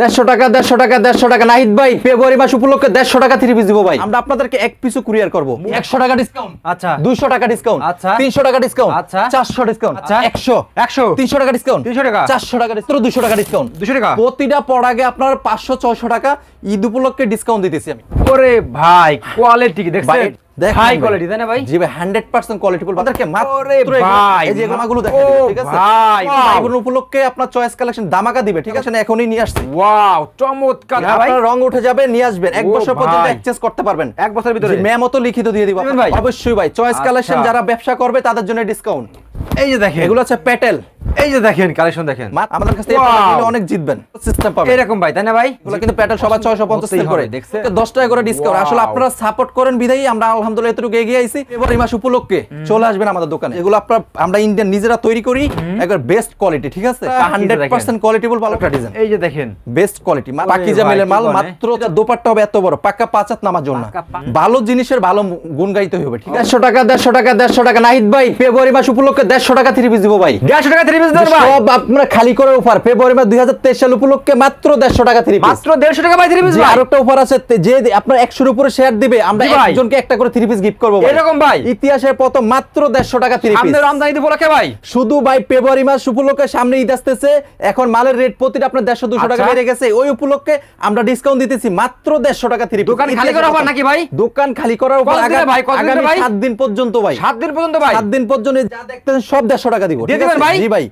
দেড়শো টাকা দেড়শো টাকা দেড়শো টাকা। নাহিদ ভাই ফেব্রুয়ারি মাস উপলক্ষে দেড়শো টাকা থ্রি পিস দিব ভাই। আমরা আপনাদেরকে এক পিসও কুরিয়ার করব। একশো টাকা ডিসকাউন্ট আচ্ছা। দুইশো টাকা ডিসকাউন্ট আচ্ছা। তিনশো টাকা ডিসকাউন্ট আচ্ছা। চারশো ডিসকাউন্ট আচ্ছা। একশো। একশো। তিনশো টাকা ডিসকাউন্ট 300 টাকা। চারশো টাকা ডিসকাউন্ট দুশো টাকা ডিসকাউন্ট দুশো টাকা। প্রতিটা পড়াগে আপনার পাঁচশো ছয়শো টাকা ঈদ উপলক্ষে ডিসকাউন্ট দিতেছি আমি। ওরে ভাই কোয়ালিটি দেখছেন? হাই কোয়ালিটি তাই না ভাই? জি ভাই হান্ড্রেড পার্সেন্ট কোয়ালিটি বলব তাদেরকে মাত্র ভাই, এই যে এগুলো দেখেন ঠিক আছে? ভাই, ভাই বোন উপলক্ষে আপনার চয়েস কালেকশন দামাকা দিবে ঠিক আছে? না এখনই নিয়ে আসছি। ওয়াও চমৎকার। ভাই। আপনার রং উঠে যাবে নিয়ে আসবেন। এক বছর পর্যন্ত। এক্সচেঞ্জ করতে পারবেন। এক বছরের ভিতরে। তো লিখিত দিয়ে দিব? অবশ্যই ভাই চয়েস আচ্ছা। কালেকশন যারা ব্যবসা করবে তাদের জন্য ডিসকাউন্ট এই যে দেখেন। এগুলো হচ্ছে প্যাটেল এই যে দেখেন কালেকশন দেখেন। আমাদের কাছ অনেক জিতবেন। সিস্টেম পাবেন। এরকম ভাই তাই না ভাই? এগুলো কিন্তু সেল করে। দেখছেন? দশ টাকা করে ডিসকাউন্ট আসলে আপনারা সাপোর্ট করেন বিধাই আমরা আলহামদুলিল্লাহ এতটুকু এগিয়ে আইছি। এবার এই মাস উপলক্ষে চলে আসবেন আমাদের দোকানে। এগুলো আপনার আমরা ইন্ডিয়ান নিজেরা তৈরি করি একবার বেস্ট কোয়ালিটি ঠিক আছে? কোয়ালিটিবল ভালো ডিজাইন এই যে দেখেন। বেস্ট কোয়ালিটি পাকিজা মাল মাত্র দোপাট্টা হবে এত বড় পাক্কা পাঁচাত নামার জন্য। ভালো জিনিসের ভালো গুণ গাইতে হবে ঠিক আছে? দেড়শো টাকা দেড়শো টাকা দেড়শো টাকা নাহিদ ভাই ফেব্রুয়ারি মাস উপলক্ষে দেড়শো টাকা থ্রি পিস দিব ভাই। দেড়শো টাকা থ্রি ভাই। সব আপনারা খালি করে অফার ফেব্রুয়ারি মাস দুই হাজার তেইশ সাল উপলক্ষে মাত্র দেড়শো টাকা থ্রি পিস মাত্র দেড়শো টাকা ভাই থ্রি পিস ভাই। অফার আছে যে আপনার উপরে শেয়ার দিবে আমরা একজনকে একটা করে থ্রি পিস গিফট করব এরকম ভাই? ইতিহাসের প্রথম মাত্র দেড়শো টাকা থ্রি পিস রমজান ঈদ উপলক্ষে ভাই। শুধু ভাই ফেব্রুয়ারি মাস উপলক্ষে সামনে ঈদ আসতেছে এখন মালের রেট প্রতিটা আপনার দেড়শো দুশো টাকা আচ্ছা। বেড়ে গেছে ওই উপলক্ষে আমরা ডিসকাউন্ট দিতেছি মাত্র দেড়শো টাকা থ্রি দোকান খালি করা হবে নাকি ভাই? দোকান খালি করার উপর ভাই? আগামী দিন পর্যন্ত ভাই। সাত দিন পর্যন্ত ভাই। সাত দিন পর্যন্ত যা দেখতেছেন সব দেড়শো টাকা দিব ঠিক আছে? ভাই? জি ভাই।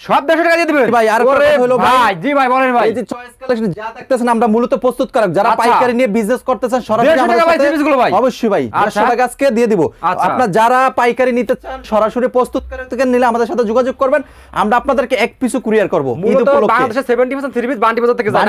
সব দেড়শো টাকা দিয়ে দিবেন জি ভাই, আর হলো ভাই, জি ভাই বলেন ভাই এই যে চয়েস কালেকশন যা দেখতেছেন আমরা মূলত প্রস্তুতকারক যারা আচ্ছা। পাইকারি নিয়ে বিজনেস করতেছেন সরাসরি আমাদের ভাই, সাথে- ভাই? অবশ্যই ভাই আচ্ছা। 150 টাকা আজকে দিয়ে দিব আচ্ছা। আপনার যারা পাইকারি নিতে চান সরাসরি প্রস্তুতকারক থেকে নিলে আমাদের সাথে যোগাযোগ করবেন আমরা আপনাদেরকে এক পিসও কুরিয়ার করব ঈদ উপলক্ষে বাংলাদেশের 70% থ্রি পিস বান্টি বাজার থেকে ভাই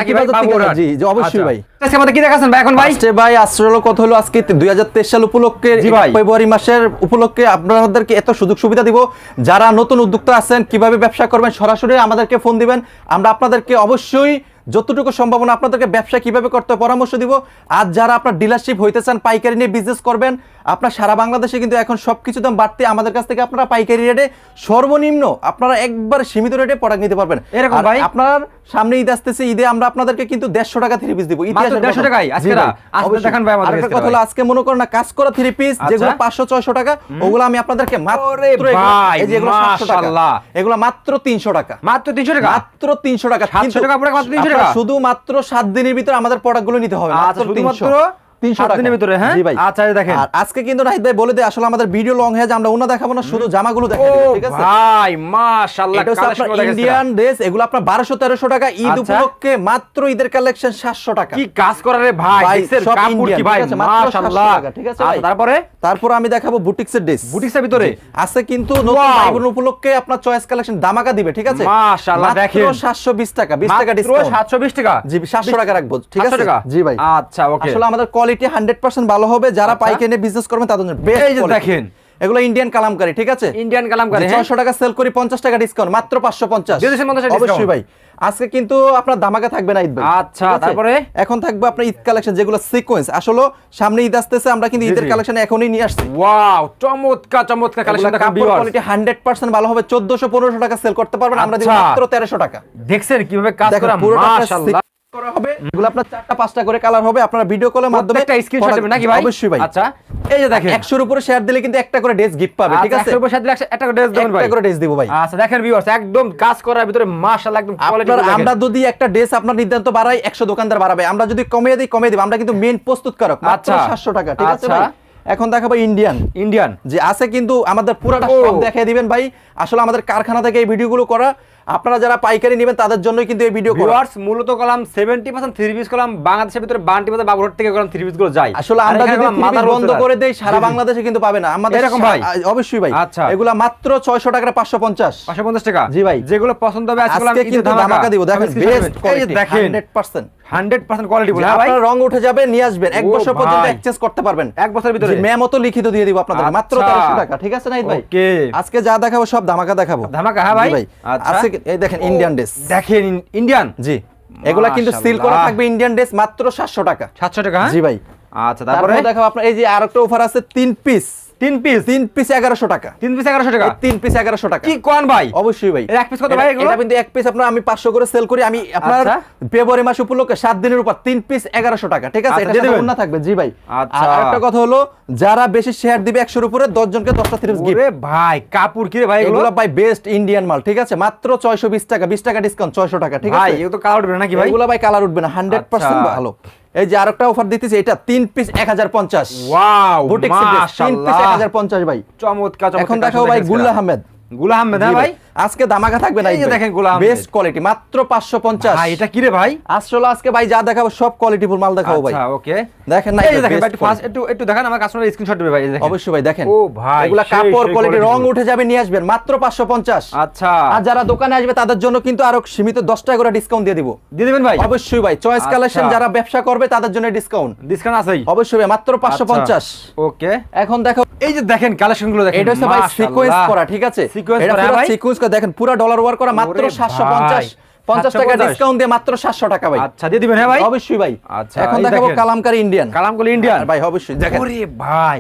জি, জি, অবশ্যই। ভাই। আজকে আমাদের কি দেখাচ্ছেন ভাই এখন ভাই ফার্স্টে ভাই আসলে কথা হলো আজকে দুই হাজার তেইশ সাল উপলক্ষে ফেব্রুয়ারি মাসের উপলক্ষে আপনাদেরকে এত সুযোগ সুবিধা দিব যারা নতুন উদ্যোক্তা আছেন কীভাবে ব্যবসা করবেন, সরাসরি আমাদেরকে ফোন দিবেন। আমরা আপনাদেরকে অবশ্যই যতটুকু সম্ভাবনা আপনাদেরকে ব্যবসা কীভাবে করতে পরামর্শ দিব। আর যারা আপনার ডিলারশিপ হইতে চান, পাইকারি নিয়ে বিজনেস করবেন আপনার সারা বাংলাদেশে কিন্তু এখন সবকিছু দাম বাড়তে আমাদের কাছ থেকে আপনারা পাইকারি রেটে সর্বনিম্ন আপনারা একবার সীমিত রেটে প্রোডাক্ট নিতে পারবেন। এরকম ভাই? আপনার সামনে ঈদ আসতেছে ঈদে আমরা আপনাদেরকে কিন্তু দেড়শো টাকা থ্রি পিস দিব। ইতিহাসের 150 প্রথম। আজকে না? আজকে দেখান ভাই আমাদের কাছে কথা হলো আজকে মনে করেন না কাজ করা থ্রি পিস আচ্ছা। যেগুলো পাঁচশো ছয়শো টাকা ওগুলো আমি আপনাদেরকে মাত্র ওরে এগুলো- ভাই, এই যে এগুলো 700 টাকা। এগুলো মাত্র তিনশো টাকা। মাত্র তিনশো টাকা? মাত্র তিনশো টাকা। 700 টাকা আপনার মাত্র 300 টাকা? শুধু মাত্র সাত দিনের ভিতরে আমাদের প্রোডাক্টগুলো নিতে হবে আচ্ছা, মাত্র শুধুমাত্র 300 টাকা। ভিতরে, হ্যাঁ? জি ভাই। আচ্ছা, দেখেন। আর আজকে কিন্তু নাহিদ ভাই বলে দেয় আসলে আমাদের ভিডিও লং হয়ে যায় আমরা ওনা দেখাবো না শুধু জামাগুলো দেখাবো ঠিক আছে? ভাই মাশাআল্লাহ কালেকশন ইন্ডিয়ান ড্রেস এগুলো আপনার বারোশো তেরোশো টাকা ঈদ আচ্ছা। উপলক্ষে মাত্র ঈদের কালেকশন সাতশো টাকা। কি কাজ করা ভাই ভাই, দেখছেন কাপড় কি ভাই? ঠিক আছে, মাত্র মাশাআল্লাহ। ঠিক আছে আচ্ছা, তারপরে? তারপর আমি দেখাবো বুটিক্সের ড্রেস বুটিক্সের ভিতরে? আছে কিন্তু নতুন! উপলক্ষে আপনার চয়েস কালেকশন দামাকা দিবে ঠিক আছে? মাশাআল্লাহ, দেখেন। সাতশো বিশ টাকা বিশ টাকা মাত্র ডিসকাউন্ট 720 টাকা? জি সাতশো টাকা রাখব ঠিক আছে? জি ভাই। আচ্ছা ওকে। আসলে আমাদের কোয়ালিটি হান্ড্রেড পার্সেন্ট ভালো হবে যারা আচ্ছা। পাইকারি বিজনেস করবেন তাদের জন্য বেস্ট দেখেন। এগুলো ইন্ডিয়ান কালামকারি ঠিক আছে? ইন্ডিয়ান কালামকারী হ্যাঁ। ছয়শো টাকা সেল করি পঞ্চাশ টাকা ডিসকাউন্ট মাত্র পাঁচশো পঞ্চাশ। দিয়ে দিচ্ছেন 50 টাকা অবশ্যই ভাই। আজকে কিন্তু আপনার থাকবে না ঈদ ভাই। আচ্ছা, তারপরে? এখন থাকবে আপনার ঈদ কালেকশন যেগুলো সিকোয়েন্স আসলে সামনে ঈদ আসতেছে আমরা কিন্তু ঈদের কালেকশন এখনই নিয়ে আসছি। ওয়াও চমৎকার চমৎকার collection viewers। Quality hundred percent ভালো হবে চোদ্দশো পনেরোশো টাকা সেল করতে পারবেন আমরা দিব আচ্ছা। মাত্র তেরোশো টাকা। দেখছেন কীভাবে কাজ করা? মাশাআল্লাহ। করা হবে। এগুলো আপনার চারটা পাঁচটা করে কালার হবে। আপনারা ভিডিও কলের মাধ্যমে প্রত্যেকটা স্ক্রিনশট দেবেন নাকি ভাই? অবশ্যই ভাই। আচ্ছা এই যে দেখেন। একশোর উপরে শেয়ার দিলে কিন্তু একটা করে ড্রেস গিফট পাবে ঠিক আচ্ছা, আছে? একশোর উপর সাথে একশো- একটা করে dress দেবেন ভাই। একটা করে ড্রেস দিব ভাই। আচ্ছা দেখেন ভিউয়ার্স একদম কাজ করার ভিতরে মাশাআল্লাহ একদম কোয়ালিটি আপনার আমরা যদি একটা ড্রেস আপনার নির্ধারিত বাড়াই একশো দোকানদার বাড়াবে। আমরা যদি কমিয়ে দিই কমিয়ে দিব। আমরা কিন্তু মেন প্রস্তুতকারক মাত্র আচ্ছা। সাতশো টাকা ঠিক আছে। ভাই? এখন দেখাবো ইন্ডিয়ান ইন্ডিয়ান যে আছে কিন্তু আমাদের পুরাটা। সব দেখিয়ে দিবেন ভাই। আসলে আমাদের কারখানা থেকে এই ভিডিওগুলো করা। আপনারা যারা পাইকারি নেবেন তাদের জন্যই কিন্তু এই ভিডিও ভিউয়ার্স মূলত কলাম 70% থ্রি পিস কলাম বাংলাদেশের ভিতরে বান্টি বাজার বাবুরহাট থেকে কলাম থ্রি পিসগুলো যায়। আসলে আমরা যদি মাদার বন্ধ করে দেই সারা। বাংলাদেশে কিন্তু পাবে না আমাদের এরকম ভাই? অবশ্যই ভাই। আচ্ছা। এগুলা মাত্র ছয়শো টাকা পাঁচশো পঞ্চাশ। 550 টাকা? জি ভাই। যেগুলো পছন্দ হবে আজকে কলাম কিন্তু ধামাকা। দিব। দেখেন বেস্ট কোয়ালিটি দেখেন। হান্ড্রেড পার্সেন্ট 100% কোয়ালিটি বলে আপনার রং উঠে যাবে নিয়ে আসবেন। এক বছর পর্যন্ত ভাই। এক্সচেঞ্জ করতে পারবেন। এক বছরের ভিতরে। মেমো তো লিখিত দিয়ে দিব আপনাদের। মাত্র। তেরোশো টাকা। ঠিক আছে নাইদ ভাই? আজকে যা দেখাবো সব ধামাকা দেখাবো। ধামাকা, হ্যাঁ ভাই? আচ্ছা। আজকে এই দেখেন ইন্ডিয়ান ড্রেস দেখেন ইন্ডিয়ান জি। এগুলা কিন্তু সিল করা থাকবে ইন্ডিয়ান ড্রেস মাত্র সাতশো টাকা। 700 টাকা হ্যাঁ? জি ভাই। আচ্ছা তারপরে? দেখো আপনার এই যে আরেকটা অফার আছে তিন পিস তিন পিস তিন পিস এগারোশো টাকা। তিন পিস এগারোশো টাকা? তিন পিস এগারোশো টাকা। কি কোন ভাই? অবশ্যই ভাই। এক piece কত ভাই এটা- কিন্তু এক পিস আপনার আমি পাঁচশো করে সেল করি। আমি আপনার আচ্ছা। ফেব্রুয়ারি মাস উপলক্ষে সাত দিনের উপর তিন পিস এগারোশো টাকা ঠিক আছে? আচ্ছা, এটা না থাকবে। জি ভাই। আচ্ছা। আর একটা কথা হলো যারা বেশি শেয়ার দিবে একশোর উপরে দশ জনকে দশটা থ্রি পিস গিফট ভাই কাপুর কি রে ভাই এগুলো? এগুলো ভাই বেস্ট ইন্ডিয়ান মাল ঠিক আছে? মাত্র ছয়শো বিশ টাকা বিশ টাকা ডিসকাউন্ট ছয়শো টাকা ঠিক ভাই আছে? এগুলো তো কালার উঠবে নাকি ভাই? এগুলো ভাই কালার উঠবে না হান্ড্রেড পার্সেন্ট। ভালো। এই যে আরেকটা অফার দিতেছি এটা তিন পিস এক হাজার পঞ্চাশ। ওয়াও বুটিক তিন পিস মাশাআল্লাহ। এক হাজার পঞ্চাশ ভাই। চমৎকার চমৎকার। এখন দেখাও ভাই গুল্লা আহমেদ। গুলা আহমেদ ভাই আজকে দামাকা থাকবে দেখেন গুল। বেস্ট কোয়ালিটি মাত্র 550 ভাই এটা কি রে ভাই? আসলে আজকে ভাই যা দেখাবো সব কোয়ালিটি ফুল মাল দেখাবো ভাই। আচ্ছা ওকে। দেখেন না এই দেখেন একটু একটু একটু দেখেন আমার কাস্টমার স্ক্রিনশট দেবে ভাই দেখেন। অবশ্যই ভাই দেখেন। ও ভাই, এগুলা কাপড় কোয়ালিটি রং উঠে যাবে নিয়ে আসবেন মাত্র 550 আচ্ছা। আর যারা দোকানে আসবে তাদের জন্য কিন্তু আরও সীমিত 10 টাকা করে ডিসকাউন্ট দিয়ে দিব। দিয়ে দিবেন ভাই? অবশ্যই ভাই চয়েস আচ্ছা। কালেকশন যারা ব্যবসা করবে তাদের জন্য ডিসকাউন্ট ডিসকাউন্ট আছেই। অবশ্যই ভাই মাত্র 550 ওকে। এখন দেখো এই যে দেখেন কালেকশনগুলো দেখেন এটা হচ্ছে ভাই সিকোয়েন্স করা ঠিক আছে? এটা করা, পুরো ভাই? সিকোয়েন্স করা দেখেন পুরো ডলার ওয়ার করা মাত্র ওরে 750 ভাই, 50 টাকা ডিসকাউন্ট দিয়ে মাত্র 700 টাকা ভাই। আচ্ছা দিয়ে দিবেন হ্যাঁ ভাই? অবশ্যই ভাই। আচ্ছা, এখন দেখাবো। কালামকারী ইন্ডিয়ান কালামগুলো ইন্ডিয়ান ভাই অবশ্যই দেখেন। ওরে ভাই।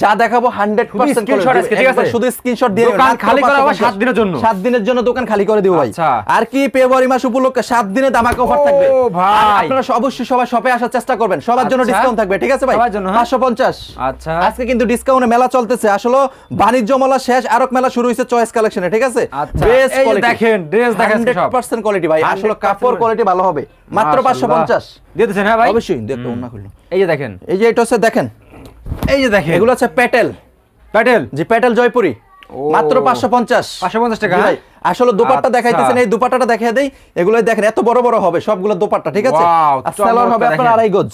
যা দেখাবো 100% screenshot করে আজকে, দিবো। ঠিক একবার আছে? শুধু স্ক্রিনশট দিয়ে দোকান খালি করা 550 সাত দিনের জন্য? সাত দিনের জন্য দোকান খালি করে দিব ভাই। আচ্ছা। আর কি ফেব্রুয়ারি মাস উপলক্ষে সাত দিনে দামাকা অফার থাকবে। আপনারা অবশ্যই সবাই শপে আসার চেষ্টা করবেন। সবার জন্য আচ্ছা। ডিসকাউন্ট থাকবে ঠিক আছে ভাই? হ্যাঁ? 550 আচ্ছা। আজকে কিন্তু ডিসকাউন্টে মেলা চলতেছে। আসলে বাণিজ্য মেলা শেষ আরক মেলা শুরু হয়েছে চয়েস কালেকশনে ঠিক আছে? আচ্ছা, দেখেন, dress দেখেন সব। 100% কোয়ালিটি ভাই। আসলে কাপড় কোয়ালিটি ভালো হবে। মাত্র মাশাআল্লাহ। 550 দিয়ে দিচ্ছেন হ্যাঁ ভাই? অবশ্যই দেখতে অন্য খুললো এই যে দেখেন। এই যে এটা হচ্ছে দেখেন এই যে দেখেন। এগুলো হচ্ছে প্যাটেল। প্যাটেল? জি প্যাটেল জয়পুরি। মাত্র 550 550 টাকা, জি ভাই, আসলে দোপাট্টা আচ্ছা। দেখাইতেছেন এই দোপাট্টাটা দেখাই দেই। এগুলো দেখেন এত বড় বড় হবে সবগুলো দোপাট্টা ঠিক আছে? সালোয়ার হবে আপনার আড়াই গজ।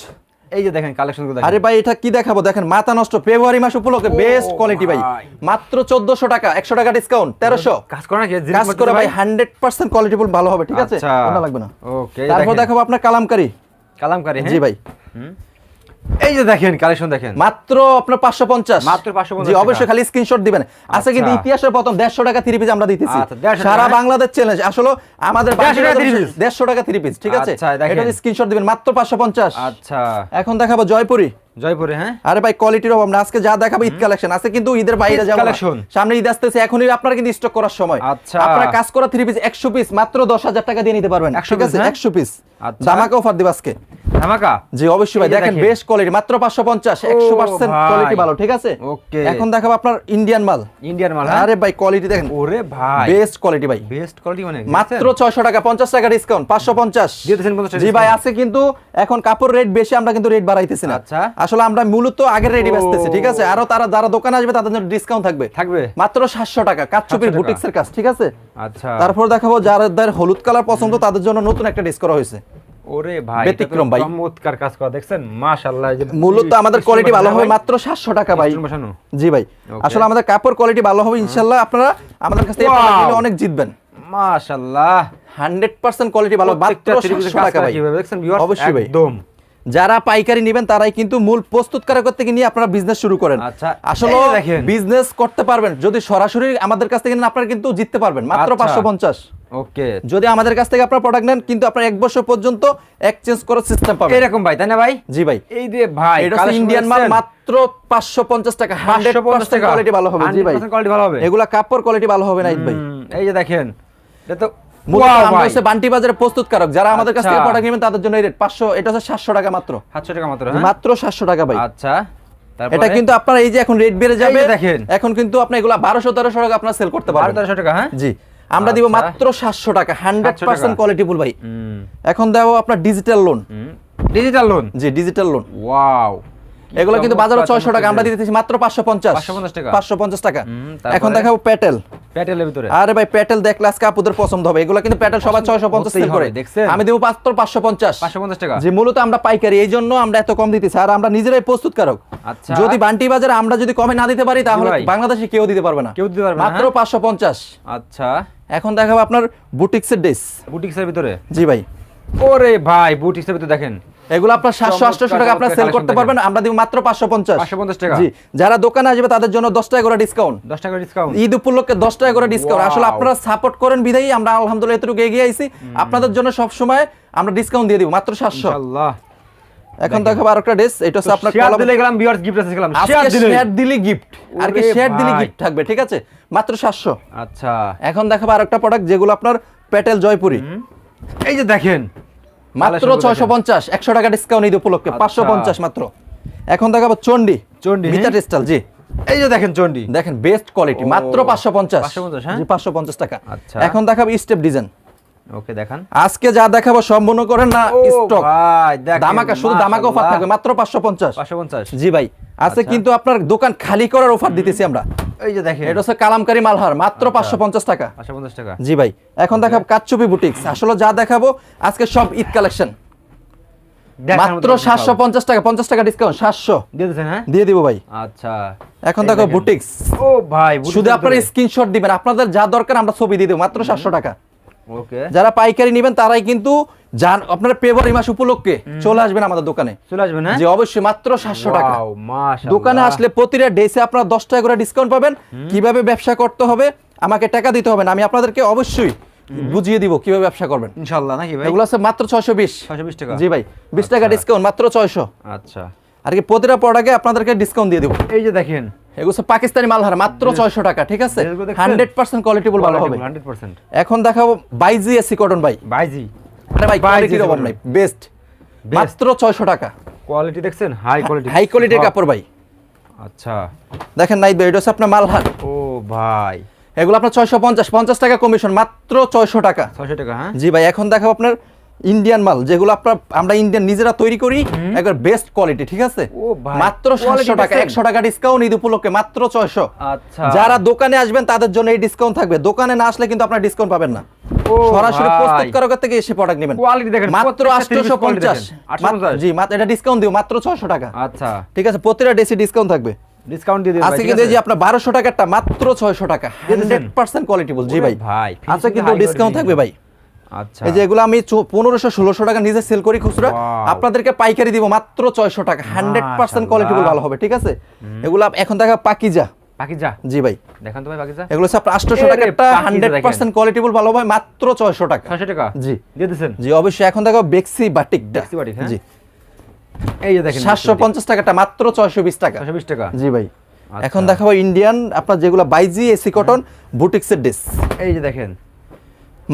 এই যে দেখেন কালেকশন আরে ভাই এটা কি দেখাবো? দেখেন মাথা নষ্ট ফেব্রুয়ারি মাস উপলক্ষে বেস্ট কোয়ালিটি ভাই। মাত্র 1400 টাকা 100 টাকা ডিসকাউন্ট 1300 কাজ করে নাকি? কাজ করে ভাই 100% কোয়ালিটি ফুল ভালো হবে ঠিক আছে? আচ্ছা। লাগবে না। ওকে তারপর দেখাবো আপনার কালামকারী। কালামকারী হ্যাঁ? জি ভাই। এই যে দেখেন কালেকশন দেখেন। মাত্র আপনার 550 মাত্র 550 জি অবশ্যই খালি স্ক্রিনশট দিবেন। আচ্ছা কিন্তু আচ্ছা। ইতিহাসের প্রথম 150 টাকা থ্রি পিস আমরা দিতেছি। আচ্ছা, 150 সারা বাংলাদেশ চ্যালেঞ্জ আসলে আমাদের 150 টাকা three piece? 150 টাকা থ্রি পিস ঠিক আছে? আচ্ছা, এটা স্ক্রিনশট দিবেন মাত্র 550 আচ্ছা। এখন দেখাবো জয়পুরি। জয়পুরে হ্যাঁ? আরে ভাই কোয়ালিটির অভাব না। আজকে যা দেখাবো ঈদ কালেকশন আছে কিন্তু ঈদের বাইরে যাব না। সামনে ঈদ আসতেছে এখনই আপনারা কিন্তু স্টক করার সময়। আচ্ছা। আপনারা কাজ করা থ্রি পিস 100 পিস মাত্র 10000 টাকা দিয়ে নিতে পারবেন 100 ঠিক আছে? হ্যাঁ? 100 পিস আচ্ছা। দামাকা অফার দিব আজকে। ধামাকা? জি অবশ্যই ভাই। দেখেন। বেস্ট কোয়ালিটি মাত্র 550 100% কোয়ালিটি ভালো ঠিক আছে? ওকে। এখন দেখাবো আপনার ইন্ডিয়ান মাল। ইন্ডিয়ান মাল হ্যাঁ? আরে ভাই কোয়ালিটি দেখেন। ওরে ভাই। বেস্ট কোয়ালিটি ভাই। বেস্ট কোয়ালিটি মানে মাত্র 600 টাকা 50 টাকা ডিসকাউন্ট 550 দিয়ে দিয়েছেন 50 জি ভাই কিন্তু এখন কাপড় রেট বেশি আমরা কিন্তু রেট বাড়াইতেছি না। আচ্ছা। আসলে আমরা মূলত আগের রেটই বেচতেছি ঠিক আছে? আরও তারা যারা দোকানে আসবে তাদের জন্য ডিসকাউন্ট থাকবে। থাকবে? মাত্র 700 টাকা কাচ্চুপির 700 টাকা। বুটিক্সের কাজ ঠিক আছে? আচ্ছা। তারপর দেখাবো যাদের হলুদ কালার পছন্দ তাদের জন্য নতুন একটা ডিস করা হয়েছে। ওরে ভাই ব্যতিক্রম ভাই। চমৎকার কাজ করা দেখছেন? মাশাআল্লাহ মূলত আমাদের কোয়ালিটি ভালো হবে মাত্র 700 টাকা ভাই। জি ভাই। আসলে আমাদের কাপড় কোয়ালিটি ভালো হবে ইনশাআল্লাহ আপনারা আমাদের কাছ থেকে অনেক জিতবেন। মাশাআল্লাহ। 100% কোয়ালিটি ভালো মাত্র প্রত্যেকটা three piece এর 700 টাকা ভাই। দেখছেন viewers? অবশ্যই ভাই। একদম। যারা পাইকারি নেবেন তারাই কিন্তু মূল প্রস্তুতকারক থেকে নিয়ে আপনারা বিজনেস শুরু করেন। আচ্ছা, আসলে বিজনেস করতে পারবেন। যদি সরাসরি আমাদের কাছ থেকে নেন আপনারা কিন্তু জিততে পারবেন। মাত্র আচ্ছা। 550 ওকে। যদি আমাদের কাছ থেকে আপনারা প্রোডাক্ট নেন কিন্তু আপনারা এক বছর পর্যন্ত এক্সচেঞ্জ করার সিস্টেম পাবেন। এরকম ভাই তাই না ভাই? জি ভাই। এই যে ভাই এটা ইন্ডিয়ান মাল মাত্র 550 টাকা 100% টাকা। কোয়ালিটি ভালো হবে। জি ভাই। কোয়ালিটি ভালো হবে। এগুলা কাপড় কোয়ালিটি ভালো হবে না ভাই। এই যে দেখেন এটা তো মূলত Wow, আমরা ভাই। হচ্ছে বান্টি বাজারে প্রস্তুতকারক। যারা আমাদের কাছ থেকে আচ্ছা। প্রোডাক্ট নেবেন তাদের জন্য রেট 500 এটা হচ্ছে 700 টাকা মাত্র। 700 টাকা মাত্র হ্যাঁ? মাত্র 700 টাকা ভাই। আচ্ছা এটা কিন্তু আপনার এই যে এখন রেট বেড়ে যাবে দেখেন। এখন কিন্তু আপনি এগুলা 1200 1300 টাকা আপনারা সেল করতে পারবেন। 1200 টাকা হ্যাঁ? জি। আমরা দিব আচ্ছা। মাত্র 700 টাকা 700 টাকা। 100% কোয়ালিটি ফুল ভাই এখন আপনার ডিজিটাল লোন ডিজিটাল লোন জি ডিজিটাল লোন ওয়াও এগুলো কিন্তু বাজারে 600 টাকা আমরা দিতেছি মাত্র 550 550 টাকা। 550 টাকা। এখন দেখাবো প্যাটেল। প্যাটেলের ভিতরে। আরে ভাই প্যাটেল দেখলে আজকে আপুদের পছন্দ হবে। এগুলো কিন্তু প্যাটেল সবাই 650 সেল করে? আমি দেবো মাত্র 550 550 টাকা। যে মূলত আমরা পাইকারি এই জন্য আমরা এত কম দিতেছি। আর আমরা নিজেরাই প্রস্তুতকারক। আচ্ছা। যদি বান্টি বাজারে আমরা যদি কমে না দিতে পারি তাহলে বাংলাদেশে কেউ দিতে পারবে না। কেউ দিতে পারবে না, মাত্র হ্যাঁ? 550 আচ্ছা। এখন দেখাবো আপনার বুটিক্সের ড্রেস। বুটিক্সের ভিতরে? জি ভাই। ওরে ভাই বুটিক্সের ভিতরে দেখেন। এগুলো আপনার সাতশো আটশো টাকা আপনার সেল করতে পারবেন। আমরা দিব মাত্র পাঁচশো পঞ্চাশ। 550 টাকা। জি যারা দোকানে আসবে তাদের জন্য দশ টাকা করে ডিসকাউন্ট 10 টাকা ডিসকাউন্ট ঈদ উপলক্ষে দশ টাকা করে ডিসকাউন্ট আসলে আপনারা সাপোর্ট করেন বিধায়ী আমরা আলহামদুলিল্লাহ এতটুকু এগিয়ে আইছি। আপনাদের জন্য সব সময় আমরা ডিসকাউন্ট দিয়ে দিব মাত্র সাতশো। এখন দেখাবো আরেকটা ড্রেস এটা হচ্ছে আপনার শেয়ার দিলে গেলাম ভিউয়ার্স গিফট আছে গেলাম। শেয়ার দিলে। শেয়ার দিলে গিফট আর কি শেয়ার দিলে গিফট থাকবে ঠিক আছে? মাত্র সাতশো। আচ্ছা। এখন দেখাবো আরেকটা প্রোডাক্ট যেগুলো আপনার প্যাটেল জয়পুরি এই যে দেখেন মাত্র ছয়শো পঞ্চাশ একশো টাকা ডিসকাউন্ট ঈদ উপলক্ষে আচ্ছা। পাঁচশো পঞ্চাশ মাত্র। এখন দেখাবো চন্ডি মিতা হ্যাঁ? টেক্সটাইল জি। এই যে দেখেন চন্ডি দেখেন বেস্ট কোয়ালিটি মাত্র পাঁচশো পঞ্চাশ। হ্যাঁ? পাঁচশো পঞ্চাশ টাকা। আচ্ছা। এখন দেখাবো স্টেপ ডিজাইন ওকে দেখান। আজকে যা দেখাবো সব মনে করেন না স্টক দামাকা শুধু দামাকা অফার থাকবে মাত্র পাঁচশো পঞ্চাশ। 550 জি ভাই। আছে আচ্ছা। কিন্তু আপনার দোকান খালি করার অফার দিতেছি আমরা। এই যে দেখেন। এটা হচ্ছে কালামকারী মালহার মাত্র আচ্ছা। পাঁচশো পঞ্চাশ টাকা। 550 টাকা। জি ভাই এখন দেখাবো কাচ্চুপি বুটিক্স আসলে যা দেখাবো আজকে সব ঈদ কালেকশন মাত্র মতো সাতশো পঞ্চাশ টাকা পঞ্চাশ টাকা ডিসকাউন্ট সাতশো। দিয়ে দেন হ্যাঁ? দিয়ে দিব ভাই। আচ্ছা। এখন দেখো। বুটিক্স ও ভাই শুধু আপনারা। স্ক্রিনশট দিবেন আপনাদের যা দরকার আমরা ছবি দিয়ে দেবো মাত্র সাতশো টাকা। ওকে যারা পাইকারি নেবেন তারাই কিন্তু যান আপনারা ফেব্রুয়ারি মাস উপলক্ষে চলে আসবেন আমাদের দোকানে। চলে আসবেন হ্যাঁ? যে অবশ্যই মাত্র সাতশো টাকা। দোকানে আসলে প্রতিটা ডেসে আপনারা দশ টাকা করে ডিসকাউন্ট পাবেন। কীভাবে ব্যবসা করতে হবে আমাকে টাকা দিতে হবে না আমি আপনাদেরকে অবশ্যই বুঝিয়ে দিব কীভাবে ব্যবসা করবেন। ইনশাআল্লাহ নাকি ভাই? এগুলো আছে মাত্র ছয়শো বিশ। 620 টাকা? জি ভাই বিশ টাকা আচ্ছা। ডিসকাউন্ট মাত্র ছয়শো। আচ্ছা। আর কি প্রতিটা প্রোডাক্টে আপনাদেরকে ডিসকাউন্ট দিয়ে দেবো। এই যে দেখেন এগুলো পাকিস্তানি মালহার মাত্র ছয়শো টাকা ঠিক আছে? ড্রেসগুলো দেখছেন? হান্ড্রেড পার্সেন্ট কোয়ালিটিবল ভালো হবে। 100% এখন দেখাবো বাইজি এসি কটন ভাই। বাইজি। আরে ভাই Byzi কোয়ালিটির অভাব নাই বেস্ট মাত্র ছয়শো টাকা। কোয়ালিটি দেখছেন? হাই কোয়ালিটি হাই কোয়ালিটির কাপড় ভাই। আচ্ছা। দেখেন নাই ভাই এটা হচ্ছে আপনার মালহার ও ভাই। এগুলো আপনার ছয়শো পঞ্চাশ পঞ্চাশ টাকা কমিশন মাত্র ছয়শো টাকা। 600 টাকা হ্যাঁ? জি ভাই এখন দেখাবো আপনার ইন্ডিয়ান মাল যেগুলো আপনার আমরা ইন্ডিয়ান নিজেরা তৈরি করি একবার বেস্ট কোয়ালিটি ঠিক আছে? মাত্র quality সাতশো টাকা দেখছেন? একশো টাকা ডিসকাউন্ট ঈদ উপলক্ষে মাত্র ছয়শো। আচ্ছা। যারা দোকানে আসবেন তাদের জন্য এই ডিসকাউন্ট থাকবে। দোকানে না আসলে কিন্তু আপনার ডিসকাউন্ট পাবেন না। সরাসরি প্রস্তুতকারকের থেকে এসে প্রোডাক্ট নেবেন। Quality দেখেন, মাত্র প্রত্যেকটা আটশোশো 30 quality পঞ্চাশ দেখেন। 850 জি মাত্র এটা ডিসকাউন্ট দিব মাত্র ছয়শো টাকা। আচ্ছা। ঠিক আছে প্রতিটা ডেসি ডিসকাউন্ট থাকবে। ডিসকাউন্ট দিয়ে আজকে কিন্তু আপনার বারোশো টাকারটা মাত্র ছয়শো টাকা। জি ভাই। ভাই, আজকে কিন্তু ডিসকাউন্ট থাকবে ভাই। আচ্ছা এই যে এগুলো আমি পনেরোশো ষোলোশো টাকা নিজে সেল করি খুচরা। আপনাদেরকে পাইকারি দিব মাত্র ছয়শো টাকা। Hundred percent. কোয়ালিটিবল ভালো হবে ঠিক আছে? এগুলো এখন দেখা পাকিজা। যা জি ভাই। দেখান তো ভাই যা এগুলো হচ্ছে আপনার আটশোশো এরে টাকারটা পাকিজা হান্ড্রেড কোয়ালিটিবল ভালো হবে মাত্র ছয়শো টাকা। 600 টাকা? জি। দিয়ে জি অবশ্যই। এখন দেখো বেক্সি বাটিকটা বেক্সি বাটিক, হ্যাঁ? জি। এই যে দেখেন সাতশো পঞ্চাশ টাকাটা মাত্র ছয়শো বিশ টাকা। 620 টাকা? জি ভাই। আচ্ছা। এখন দেখাবো ইন্ডিয়ান আপনার যেগুলো বাইজি এসি কটন বুটিক্সের ড্রেস এই যে দেখেন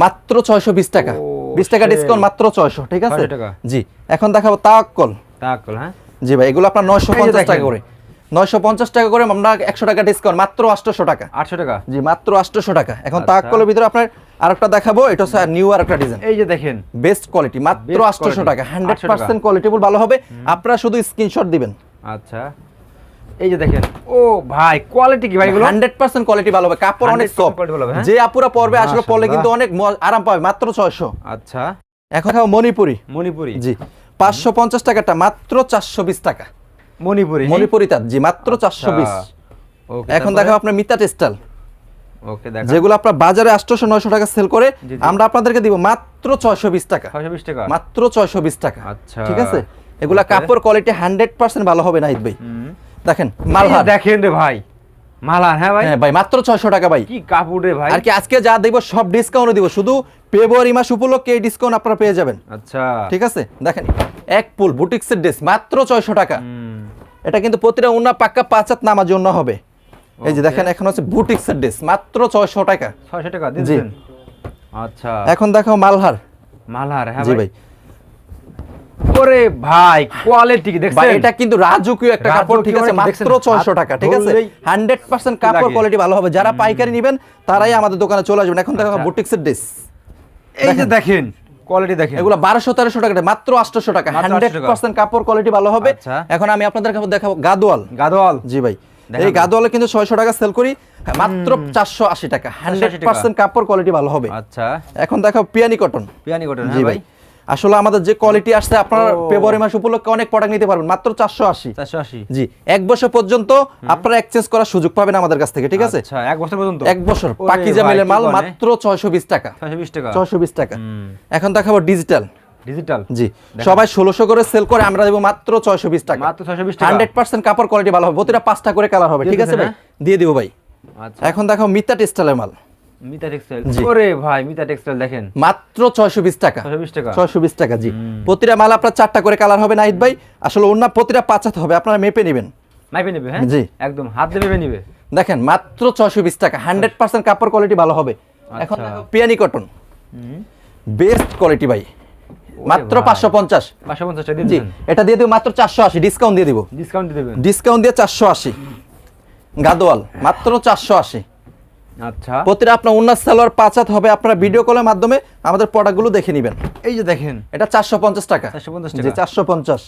মাত্র ছয়শো বিশ টাকা। বিশ টাকা ডিসকাউন্ট মাত্র ছয়শো ঠিক আছে? 600 টাকা। জি এখন দেখাবো তাওয়াক্কল। তাকল হ্যাঁ? জি ভাই এগুলো আপনার নয়শো পঞ্চাশ টাকা করে। নয়শো পঞ্চাশ টাকা করে আমরা একশো টাকা ডিসকাউন্ট মাত্র আটশোশো টাকা। 800 টাকা? জি মাত্র আটশোশো টাকা। এখন আচ্ছা। তাওয়াক্কলের ভিতরে আপনার আরেকটা দেখাবো এটা হচ্ছে নিউ আরেকটা ডিজাইন এই যে দেখেন। বেস্ট কোয়ালিটি মাত্র আটশোশো টাকা। হান্ড্রেড 800 পার্সেন্ট কোয়ালিটিবল ভালো হবে। আপনারা শুধু স্ক্রিনশট দিবেন। আচ্ছা। এই যে দেখেন। ও ভাই কোয়ালিটি কি ভাই এগুলো? হান্ড্রেড পার্সেন্ট কোয়ালিটি ভালো হবে কাপড় অনেক সফট হ্যাঁ? যে আপুরা পরবে আসলে পরলে কিন্তু অনেক আরাম পাবে মাত্র ছয়শো। আচ্ছা। এখন খাব মণিপুরি। মণিপুরি? জি। পাঁচশো পঞ্চাশ টাকাটা মাত্র চারশো বিশ টাকা। মণিপুরি? মণিপুরি তাঁত জি মাত্র চারশো বিশ। ওকে এখন দেখাবো আপনার মিতা টেক্সটাইল। ওকে দেখো। যেগুলো আপনার বাজারে আটশোশো নয়শো টাকা সেল করে। আমরা আপনাদেরকে দিব মাত্র ছয়শো বিশ টাকা। 620 টাকা? মাত্র ছয়শো বিশ টাকা। আচ্ছা। ঠিক আছে? এগুলা কাপড় কোয়ালিটি হান্ড্রেড পার্সেন্ট ভালো হবে নাহিদ ভাই। দেখেন মালহার। দেখেন রে ভাই মালান হ্যাঁ ভাই? হ্যাঁ ভাই মাত্র ছয়শো টাকা ভাই। কি কাপড় রে ভাই। আর কি আজকে যা দিব সব ডিসকাউন্ট দিব। শুধু ফেব্রুয়ারি মাস উপলক্ষে এই ডিসকাউন্ট আপনারা পেয়ে যাবেন। আচ্ছা। ঠিক আছে? দেখেন এক পুল বুটিক্সের ড্রেস মাত্র ছয়শো টাকা। হুম। এটা কিন্তু প্রতিটা উন্না পাক্কা পাঁচ হাত নামাজ জন্য হবে। এই যে দেখেন এখন হচ্ছে বুটিক্সের ড্রেস মাত্র ছয়শো টাকা। 600 টাকা দিয়ে জি। দিবেন আচ্ছা। এখন দেখো মালহার। মালহার হ্যাঁ ভাই। ওরে ভাই কোয়ালিটি দেখছেন? এটা কিন্তু রাজকীয় একটা কাপড় ঠিক আছে? মাত্র ছয়শো হাত টাকা ঠিক আছে? ধরলেই হান্ড্রেড পার্সেন্ট কাপড় কোয়ালিটি ভালো হবে। যারা পাইকারি নেবেন তারাই আমাদের দোকানে চলে আসবেন। এখন দেখো আচ্ছা। বুটিক্সের ড্রেস এই যে দেখেন। কোয়ালিটি দেখেন। এগুলো বারোশো তেরোশো টাকা মাত্র আটশোশো টাকা। মাত্র হান্ড্রেড 800 টাকা। পার্সেন্ট কাপড় কোয়ালিটি ভালো হবে। আচ্ছা। এখন আমি আপনাদের কাছে দেখাবো গাদোয়াল। গাদোয়াল। জি ভাই। এই। গাদোয়ালে কিন্তু ছয়শো টাকা সেল করি। মাত্র চারশো আশি টাকা। হান্ড্রেড টাকা। পার্সেন্ট কাপড় কোয়ালিটি ভালো হবে। আচ্ছা। এখন দেখাবো পিয়ানি কটন পিয়ানি কটন জি হ্যাঁ ভাই। আসলে আমাদের যে কোয়ালিটি আসছে আপনার ফেব্রুয়ারি মাস উপলক্ষে অনেক প্রোডাক্ট নিতে পারবেন মাত্র চারশো আশি। 480 জি এক বছর পর্যন্ত আপনারা এক্সচেঞ্জ করার সুযোগ পাবেন আমাদের কাছ থেকে ঠিক আছে? আচ্ছা এক বছর পর্যন্ত? এক বছর। পাকিজা ভাই, মাল মাত্র ছয়শো বিশ টাকা। 620 টাকা? ছয়শো বিশ টাকা। এখন দেখাবো ডিজিটাল ডিজিটাল জি সবাই ষোলোশো করে সেল করে আমরা দেবো মাত্র ছয়শো বিশ টাকা। মাত্র 620 টাকা? হান্ড্রেড পার্সেন্ট কাপড় কোয়ালিটি ভালো হবে প্রতিটা পাঁচটা করে কালার হবে ঠিক আছে ভাই? দিয়ে দিব ভাই। আচ্ছা। এখন দেখো মিতা টেক্সটাইলের মাল। মিতা টেক্সটাইল। ওরে ভাই মিতা টেক্সটাইল দেখেন। মাত্র ছয়শো বিশ টাকা। টাকা। জি। প্রতিটা মাল আপনার চারটা করে কালার হবে নাহিদ ভাই। আসলে প্রতিটা পাঁচাতে হবে আপনারা মেপে নেবেন। মাইপে নেবে হ্যাঁ? জি। একদম হাত দিয়ে মেপে নিবে। দেখেন মাত্র ছয়শো বিশ টাকা। হান্ড্রেড পার্সেন্ট কাপড় কোয়ালিটি ভালো হবে। এখন আচ্ছা। পিয়ানি কটন বেস্ট কোয়ালিটি ভাই। মাত্র পাঁচশো পঞ্চাশ। পাঁচশো পঞ্চাশ জি। এটা দিয়ে দিব মাত্র চারশো আশি ডিসকাউন্ট দিয়ে দিব। ডিসকাউন্ট দিয়ে দেবেন। ডিসকাউন্ট দিয়ে চারশো আশি। গাদোয়াল মাত্র চারশো আশি। আচ্ছা। প্রতিটা আপনার উন্নাস সালোয়ার পাঁচাত হবে আপনারা ভিডিও কলের মাধ্যমে আমাদের প্রোডাক্টগুলো দেখে নেবেন। এই যে দেখেন। এটা চারশো পঞ্চাশ টাকা। 450 জি টাকা। চারশো পঞ্চাশ।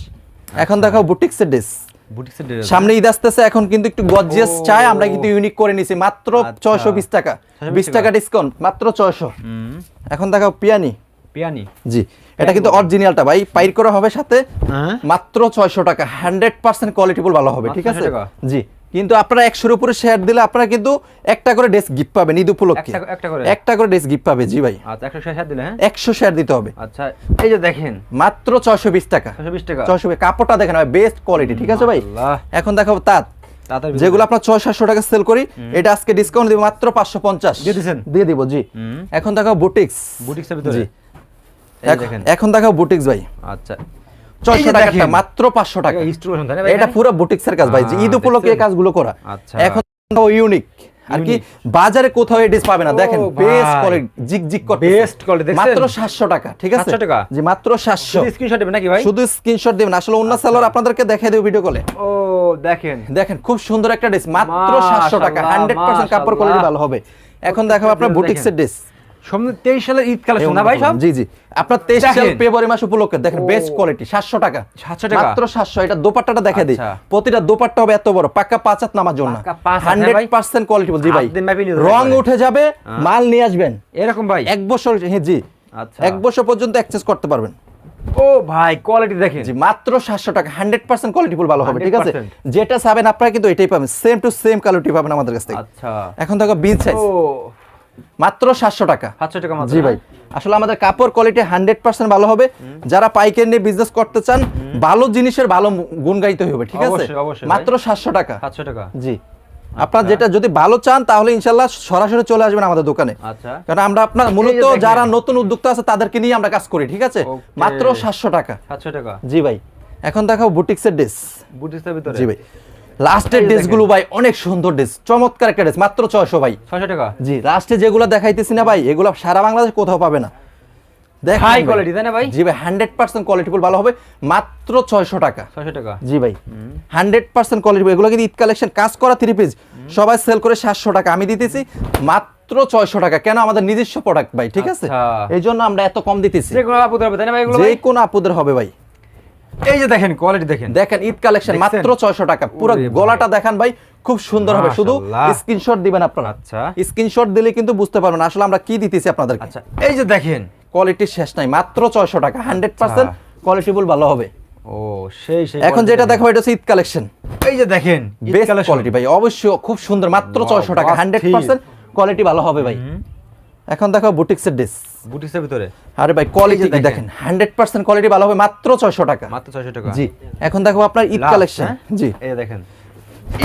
এখন দেখাও বুটিক্সের ড্রেস সামনে ঈদ আসতেছে এখন কিন্তু একটু গর্জিয়াস চাই আমরা কিন্তু ইউনিক করে নিছি। মাত্র আচ্ছা। ছয়শো বিশ টাকা। বিশ টাকা ডিসকাউন্ট মাত্র ছয়শো। এখন দেখাও পিয়ানি। পিয়ানি। জি এটা কিন্তু অরিজিনালটা ভাই পাইর করা হবে সাথে হ্যাঁ। মাত্র ছয়শো টাকা। হান্ড্রেড পার্সেন্ট কোয়ালিটিফুল ভালো হবে ঠিক আছে? জি। কিন্তু আপনারা একশোর উপরে শেয়ার দিলে আপনারা কিন্তু একটা করে ড্রেস গিফট পাবেন ঈদ উপলক্ষে। একটা- করে? ড্রেস গিফট পাবে জি ভাই। আচ্ছা একশো হ্যাঁ? শেয়ার দিতে হবে। আচ্ছা এই যে দেখেন। মাত্র ছয়শো বিশ টাকা। ছয়শো কাপড়টা দেখেন ভাই বেস্ট কোয়ালিটি ঠিক আছে ভাই? এখন দেখাবো তাঁত। যেগুলো আপনার ছয় সাতশো টাকা সেল করি এটা আজকে ডিসকাউন্ট দিব মাত্র পাঁচশো পঞ্চাশ। দিয়ে? দিব জি। এখন দেখাও বুটিক্স বুটিক্সের ভিতরে? জি। এখন- দেখাও বুটিক্স ভাই। আচ্ছা। ছয়শো টাকা দেখেন। মাত্র পাঁচশো টাকা। না এটা পুরো বুটিক্সের কাজ ভাই ঈদ উপলক্ষে এই কাজগুলো করা। আচ্ছা। এখন ইউনিক আর কি বাজারে কোথাও এই পাবে না। দেখেন বেস্ট কোয়ালিটি জিগ জিগ করতে Best quality, মাত্র 700 টাকা ঠিক আছে? 700 টাকা? জি মাত্র 700 স্ক্রিনশট দেবেন নাকি ভাই? শুধু স্ক্রিনশট দিবেন। আসলে অন্য সেলর আপনাদেরকে দেখাই দেব ভিডিও কলে ও দেখেন। দেখেন খুব সুন্দর একটা ড্রেস মাত্র 700 টাকা মাশাআল্লাহ, 100% কাপড় কোয়ালিটি ভালো হবে। এখন দেখাবো আপনার বুটিক্সের। ড্রেস তেইশ সালের ঈদ কালেকশন না ভাই সব জি জি। আপনার 23 সাল ফেব্রুয়ারি মাস উপলক্ষে দেখেন বেস্ট কোয়ালিটি 700 টাকা। 700 টাকা? মাত্র 700 এটা দোপাট্টাটা দেখে দিই। আচ্ছা। প্রতিটা দোপাট্টা হবে এত বড় পাক্কা পাঁচ হাত নামার জন্য। পাক্কা পাঁচ হাত, ভাই? 100% কোয়ালিটি ভাই। রং উঠে যাবে মাল নিয়ে আসবেন। এরকম ভাই? এক বছর হ্যাঁ জি। আচ্ছা। এক বছর পর্যন্ত এক্সচেঞ্জ করতে পারবেন। ও ভাই কোয়ালিটি দেখেন। জি মাত্র 700 টাকা 100% কোয়ালিটিফুল ভালো হবে ঠিক আছে? যেটা চাবেন আপনারা কিন্তু এটাই পাবেন। সেম টু সেম কোয়ালিটি পাবেন আমাদের কাছ থেকে। আচ্ছা। এখন দেখো বিন সাইজ মাত্র 700 টাকা। সাতশো টাকা জি ভাই। আসলে আমাদের কাপড় কোয়ালিটি হান্ড্রেড পার্সেন্ট ভালো হবে। যারা পাইকারি নিয়ে বিজনেস করতে চান ভালো জিনিসের ভালো গুণ গাইতে হবে ঠিক আছে। মাত্র সাতশো টাকা। সাতশো টাকা। জি। আপনার যেটা যদি ভালো চান তাহলে ইনশাল্লাহ সরাসরি চলে আসবেন আমাদের দোকানে। আচ্ছা। কারণ আমরা আপনার মূলত যারা নতুন উদ্যোক্তা আছে তাদেরকে নিয়ে আমরা কাজ করি ঠিক আছে? মাত্র সাতশো টাকা। সাতশো টাকা। জি ভাই। এখন দেখাও বুটিক্সের ড্রেস বুটিক্সের ভিতরে? জি ভাই। লাস্টের ড্রেসগুলো ভাই অনেক সুন্দর ড্রেস চমৎকার একটা ড্রেস মাত্র ছয়শো ভাই। ছশো টাকা? জি লাস্টে যেগুলো দেখাইতেছি না ভাই এগুলো সারা বাংলাদেশ কোথাও পাবে না। হাই কোয়ালিটি তাই না ভাই? জি ভাই হান্ড্রেড পার্সেন্ট কোয়ালিটিফুল ভালো হবে মাত্র ছয়শো টাকা। ছশো টাকা। জি ভাই হান্ড্রেড পার্সেন্ট কোয়ালিটি এগুলো কিন্তু ঈদ কালেকশন কাজ করা থ্রি পিস সবাই সেল করে সাতশো টাকা। আমি দিতেছি মাত্র ছয়শো টাকা। কেন? আমাদের নিজস্ব প্রোডাক্ট ভাই ঠিক আছে? আচ্ছা। এই জন্য আমরা এত কম দিতেছি। যে কোনো আপুদের হবে তাই না ভাই এগুলো যে? কোনো আপুদের হবে ভাই। এই যে দেখেন কোয়ালিটি দেখেন। দেখেন ঈদ কালেকশন মাত্র ছয়শো টাকা। পুরো গলাটা দেখান ভাই খুব সুন্দর হবে। শুধু স্ক্রিনশট দিবেন আপনারা। আচ্ছা। স্ক্রিনশট দিলে কিন্তু বুঝতে পারবেন আসলে আমরা কি দিতেছি আপনাদেরকে। আচ্ছা এই যে দেখেন। কোয়ালিটি শেষ নাই মাত্র ছয়শো টাকা। হান্ড্রেড পার্সেন্ট কোয়ালিটিফুল ভালো হবে। ও সেই সেই এখন যেটা দেখো এটা হচ্ছে ঈদ কালেকশন এই যে দেখেন বেস্ট কোয়ালিটি ভাই অবশ্যই খুব সুন্দর মাত্র Wow, ছয়শো টাকা। বাহ, হান্ড্রেড ঠিক। পার্সেন্ট কোয়ালিটি ভালো হবে ভাই। এখন দেখো বুটিক্সের ড্রেস বুটিক্সের ভিতরে? আরে ভাই কোয়ালিটি দেখেন। দেখেন হান্ড্রেড পার্সেন্ট কোয়ালিটি ভালো হবে মাত্র ছয়শো টাকা। মাত্র ছয়শো টাকা। জি এখন দেখো আপনার ঈদ কালেকশন হ্যাঁ? জি। এই দেখেন।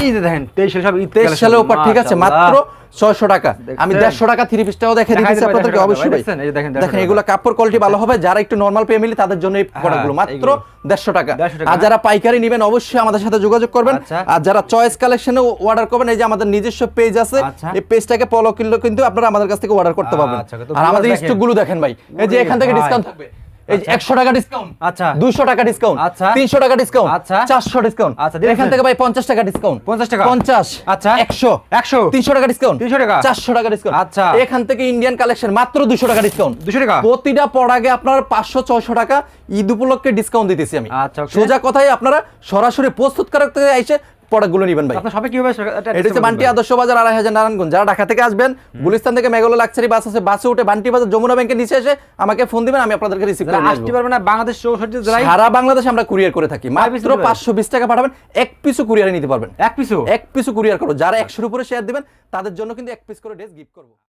এই যে দেখেন তেইশ সালে সব তেইশ সালের উপর ঠিক আছে মাত্র ছয়শো টাকা আমি দেড়শো টাকা থ্রি পিসটাও দেখে দেখাই আপনাদেরকে অবশ্যই ভাই দেখছেন? এই যে দেখেন, দেখেন 150 এগুলো কাপড় কোয়ালিটি ভালো হবে যারা একটু নর্মাল ফ্যামিলি তাদের জন্য এই প্রোডাক্টগুলো মাত্র দেড়শো টাকা আর হ্যাঁ? যারা পাইকারি নেবেন অবশ্যই আমাদের সাথে যোগাযোগ করবেন আচ্ছা। আর যারা চয়েস কালেকশনে অর্ডার করবেন এই যে আমাদের নিজস্ব পেজ আছে আচ্ছা। এই পেজটাকে ফলো করলে কিন্তু আপনারা আমাদের কাছ থেকে অর্ডার করতে পারবেন আচ্ছা, আর আমাদের দেখেন। স্টকগুলো দেখেন ভাই এই যে এখান থেকে। ডিসকাউন্ট থাকবে একশো টাকা ডিসকাউন্ট আচ্ছা। দুইশো টাকা ডিসকাউন্ট আচ্ছা। তিনশো টাকা ডিসকাউন্ট আচ্ছা। চারশো ডিসকাউন্ট আচ্ছা, এখান থেকে ভাই পঞ্চাশ টাকা ডিসকাউন্ট 50 টাকা? পঞ্চাশ। আচ্ছা। একশো। একশো। তিনশো টাকা ডিসকাউন্ট 300 টাকা? চারশো টাকা ডিসকাউন্ট আচ্ছা। এখান থেকে ইন্ডিয়ান কালেকশন মাত্র দুশো টাকা ডিসকাউন্ট দুশো টাকা। প্রতিটা পড়াগে আপনার পাঁচশো ছয়শো টাকা ঈদ উপলক্ষে ডিসকাউন্ট দিতেছি আমি। আচ্ছা. সোজা কথাই আপনারা সরাসরি প্রস্তুতকারক থেকে এসে প্রোডাক্টগুলো নেবেন ভাই। আপনার সবে কীভাবে এটা হচ্ছে বান্টি আদর্শ বাজার আড়াই হাজার নারায়ণগঞ্জ। যারা ঢাকা থেকে আসবেন গুলিস্তান থেকে মেঘালয় লাক্সারি বাস আছে বাসে উঠে বান্টি বাজার যমুনা ব্যাংকের নিচে এসে আমাকে ফোন দিবেন আমি আপনাদেরকে রিসিভ করে আসতে পারবেন না বাংলাদেশ চৌষট্টি জেলায় সারা বাংলাদেশ আমরা কুরিয়ার করে থাকি। মাত্র পাঁচশো বিশ টাকা পাঠাবেন এক পিসও কুরিয়ারে নিতে পারবেন। এক পিসও এক পিসও কুরিয়ার করো। যারা একশোর উপরে শেয়ার দিবেন তাদের জন্য কিন্তু এক পিস করে ড্রেস গিফট করব।